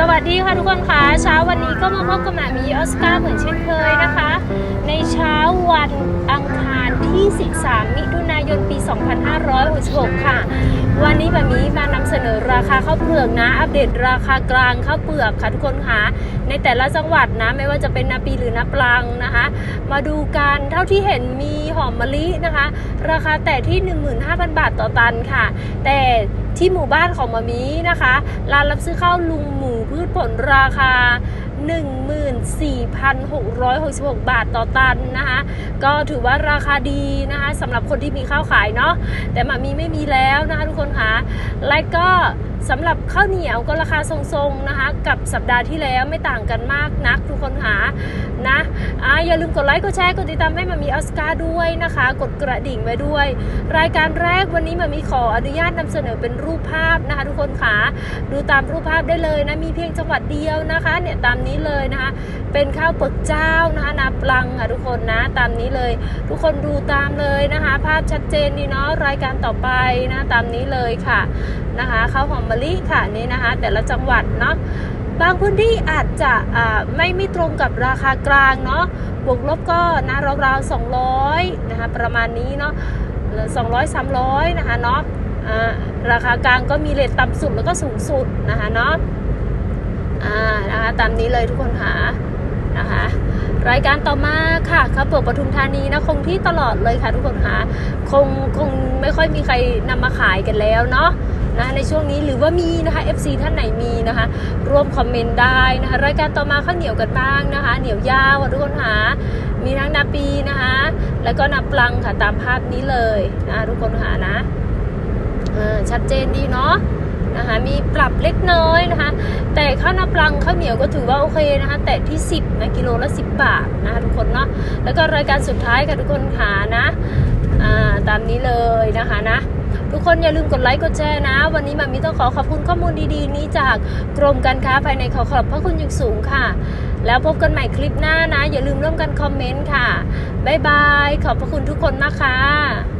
สวัสดีค่ะทุกคนค่ะเช้าวันนี้ก็มาพบกับหมามีออสการ์เหมือนเช่นเคยนะคะ ในเช้าวันอังคารที่ 13 มิถุนายนปี 2566 ค่ะ วันนี้แบบนี้มานำเสนอราคาข้าวเปลือกนะ อัปเดตราคากลางข้าวเปลือกค่ะทุกคนค่ะในแต่ละจังหวัดนะไม่ว่าจะเป็นนาปีหรือนาปลังนะคะ มาดูกันเท่าที่เห็นมีหอมมะลินะคะ ราคาแต่ที่ 15,000 บาทต่อตันค่ะ แต่ ที่หมู่บ้านของมามีนะคะร้านรับซื้อข้าวลุงหมูพืชผลราคา 14,666 บาทต่อตันนะคะ ก็ถือว่าราคาดีนะคะสำหรับคนที่มีข้าวขายเนาะแต่มามีไม่มีแล้วนะคะทุกคนคะและก็ สำหรับข้าวเหนียวก็ราคาทรงๆนะคะ กับสัปดาห์ที่แล้วไม่ต่างกันมากนักทุกคนคะนะอ่าอย่าลืมกดไลค์กดแชร์กดติดตามให้มามีออสการ์ด้วยนะคะ กดกระดิ่งไว้ด้วย รายการแรกวันนี้มามีขออนุญาตนำเสนอเป็นรูปภาพนะคะ ทุกคนคะดูตามรูปภาพได้เลยนะมีเพียงจังหวัดเดียวนะคะเนี่ยตามนี้เลยนะคะ เป็นข้าวเปลือกเจ้านะคะนาปังค่ะทุกคนนะตามนี้เลย ทุกคนดูตามเลยนะคะ ภาพชัดเจนดีเนาะรายการต่อไปนะตามนี้เลยค่ะนะคะข้าวหอมมะลิค่ะนี่นะคะ แต่ละจังหวัดเนาะบางพื้นที่อาจจะอ่าไม่ไม่ตรงกับราคากลางเนาะบวกลบก็นะราวๆ200นะคะประมาณนี้เนาะ200 300นะคะเนาะราคากลางก็มีเลทต่ำสุดแล้วก็สูงสุดนะคะเนาะอ่านะคะตามนี้เลยทุกคนค่ะ รายการต่อมาค่ะข้าวเปลือกปทุมธานีนะคงที่ตลอดเลยค่ะทุกคนคะคงคงไม่ค่อยมีใครนำมาขายกันแล้วเนาะนะในช่วงนี้หรือว่ามีนะคะ FC ท่านไหนมีนะคะ ร่วมคอมเมนต์ได้นะคะรายการต่อมาข้าวเหนียวกันบ้างนะคะ เหนียวยาวทุกคนค่ะมีทั้งนาปีนะคะ แล้วก็นาปลังค่ะตามภาพนี้เลยนะทุกคนค่ะนะชัดเจนดีเนาะ นะคะ มีปรับเล็กน้อยนะคะ แต่ข้าวหน้าปลังข้าวเหนียวก็ถือว่าโอเคนะคะ แต่ที่ 10นะกิโลละ10 บาทนะคะทุกคนเนาะแล้วก็รายการสุดท้ายค่ะทุกคนค่ะนะตามนี้เลยนะคะนะทุกคนอย่าลืมกดไลค์กดแชร์นะ วันนี้มามีต้องขอขอบคุณข้อมูลดีๆ นี้จากกรมการค้าภายในขอขอบพระคุณอย่างสูงค่ะ แล้วพบกันใหม่คลิปหน้านะ อย่าลืมร่วมกันคอมเมนต์ค่ะ บ๊ายบาย ขอบพระคุณทุกคนมากค่ะ